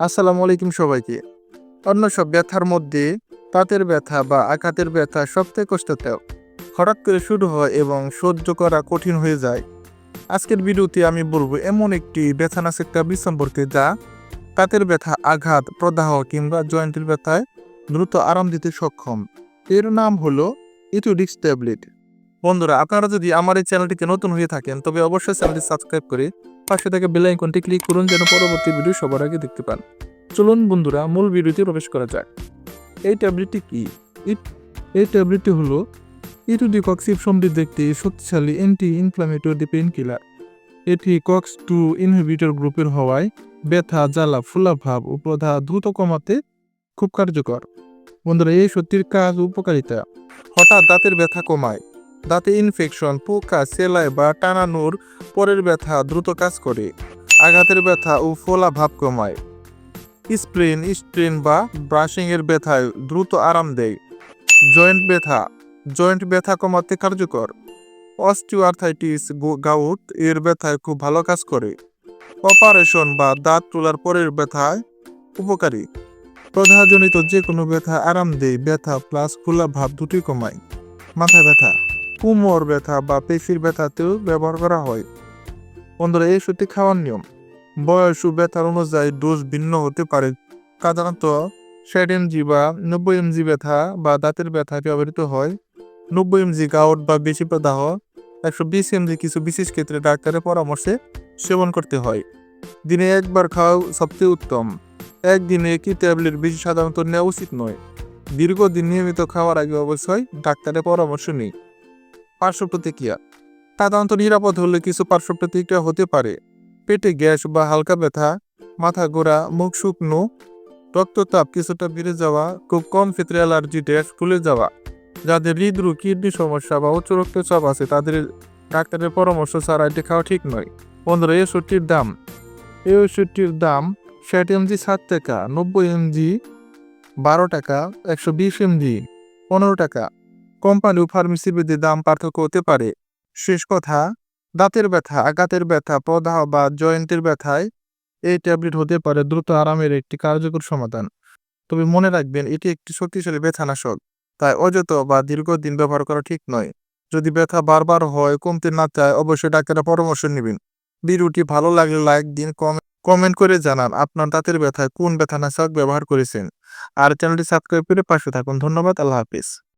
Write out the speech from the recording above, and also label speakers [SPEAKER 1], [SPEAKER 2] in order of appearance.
[SPEAKER 1] আসসালামু আলাইকুম সবাইকে। অন্য সব ব্যথার মধ্যে তাঁতের ব্যথা বা আঘাতের ব্যথা সবথেকে কষ্টতেও হঠাৎ করে শুরু হয় এবং সহ্য করা কঠিন হয়ে যায়। আজকের ভিডিওতে আমি বলব এমন একটি ব্যথানাশক ট্যাবলেট সম্পর্কে যা তাঁতের ব্যথা, আঘাত, প্রদাহ কিংবা জয়েন্টের ব্যথায় দ্রুত আরাম দিতে সক্ষম। এর নাম হলো ইটুডিক্স ট্যাবলেট। বন্ধুরা, আপনারা যদি আমার এই চ্যানেলটিকে নতুন হয়ে থাকেন, তবে অবশ্যই চ্যানেলটি সাবস্ক্রাইব করে পাশে থেকে বেল আইকনটি ক্লিক করুন যেন পরবর্তী ভিডিও সবার আগে দেখতে পান। চলুন বন্ধুরা, মূল ভিডিওতে প্রবেশ করা যাক। এই ট্যাবলেটটি কি? এই ট্যাবলেটটি হলো ইটুডিকক্সিব সমৃদ্ধ একটি শক্তিশালী অ্যান্টি ইনফ্লামেটরি পেন কিলার এটি কক্স টু ইনহিবিটর গ্রুপের হওয়ায় ব্যথা, জ্বালা, ফুলাভাব ও প্রধা দ্রুত কমাতে খুব কার্যকর। বন্ধুরা, এই সত্যির কাজ উপকারিতা। হঠাৎ দাঁতের ব্যথা কমায়। দাঁতে ইনফেকশন পোকা, সেলাই বা টানানোর পরের ব্যথা দ্রুত কাজ করে। আঘাতের ব্যথা ও ফোলা ভাব কমায়। স্প্রেন, স্ট্রেন বা ব্রাশিংয়ের ব্যথায় দ্রুত আরাম দেয়। জয়েন্ট ব্যথা জয়েন্ট ব্যথা কমাতে কার্যকর। অস্টিওআর্থাইটিস গাউট এর ব্যথায় খুব ভালো কাজ করে। অপারেশন বা দাঁত তোলার পরের ব্যথায় উপকারী। প্রধাজনিত যে কোনো ব্যথা আরাম দেয়, ব্যথা প্লাস খোলা ভাব দুটি কমায়। মাথা ব্যথা। কোমর ব্যথা বা পেশির ব্যথাতেও ব্যবহার করা হয়। বন্ধুরা, এই সত্যি খাওয়ার নিয়ম। বয়স ও ব্যথার অনুযায়ী ডোজ ভিন্ন হতে পারে। সাধারণত ষাট এমজি বা নব্বই এমজি ব্যথা বা দাঁতের ব্যথা ব্যবহৃত হয়। নব্বই এমজি গাউট বা বেশি প্রদাহ, একশো বিশ এমজি কিছু বিশেষ ক্ষেত্রে ডাক্তারের পরামর্শে সেবন করতে হয়। দিনে একবার খাওয়া সবচেয়ে উত্তম। একদিনে একই ট্যাবলেট বেশি সাধারণত নেওয়া উচিত নয়। দীর্ঘদিন নিয়মিত খাওয়ার আগে অবশ্যই ডাক্তারের পরামর্শ নিই পার্শ্ব প্রতিক্রিয়া সাধারণত নিরাপদ হলে কিছু পার্শ্ব প্রতিক্রিয়া হতে পারে। পেটে গ্যাস বা হালকা ব্যথা, মাথা ঘোরা, মুখ শুকনো, রক্তচাপ কিছুটা বেড়ে যাওয়া, খুব কম ক্ষেত্রে অ্যালার্জি ড্যাশ ফুলে যাওয়া। যাদের হৃদরোগ কিডনি সমস্যা বা উচ্চ রক্তচাপ আছে, তাদের ডাক্তারের পরামর্শ ছাড়া এটি খাওয়া ঠিক নয়। পনেরো এই ওষুধটির দাম। এই ওষুধটির দাম ষাট এমজি, সাত টাকা, নব্বই এমজি, বারো টাকা, একশো বিশ এমজি, পনেরো টাকা। কোম্পানি ও ফার্মেসির মধ্যে দাম পার্থক্য হতে পারে। শেষ কথা, দাঁতের ব্যথা, আঘাতের ব্যথা প্রদাহ বা জয়েন্টের ব্যথায় এই ট্যাবলেট হতে পারে দ্রুত আরামের একটি কার্যকর সমাধান। তবে মনে রাখবেন, এটি একটি শক্তিশালী ব্যথানাশক, তাই অযথা বা দীর্ঘদিন ব্যবহার করা ঠিক নয়। যদি ব্যথা বারবার হয়, কমতে না চায়, অবশ্যই ডাক্তারের পরামর্শ নেবেন। ভিডিওটি ভালো লাগলে লাইক দিন কমেন্ট করে জানান আপনার দাঁতের ব্যথায় কোন ব্যথানাশক ব্যবহার করেছেন। আর চ্যানেলটি সাবস্ক্রাইব করে পাশে থাকুন। ধন্যবাদ, আল্লাহ হাফিজ।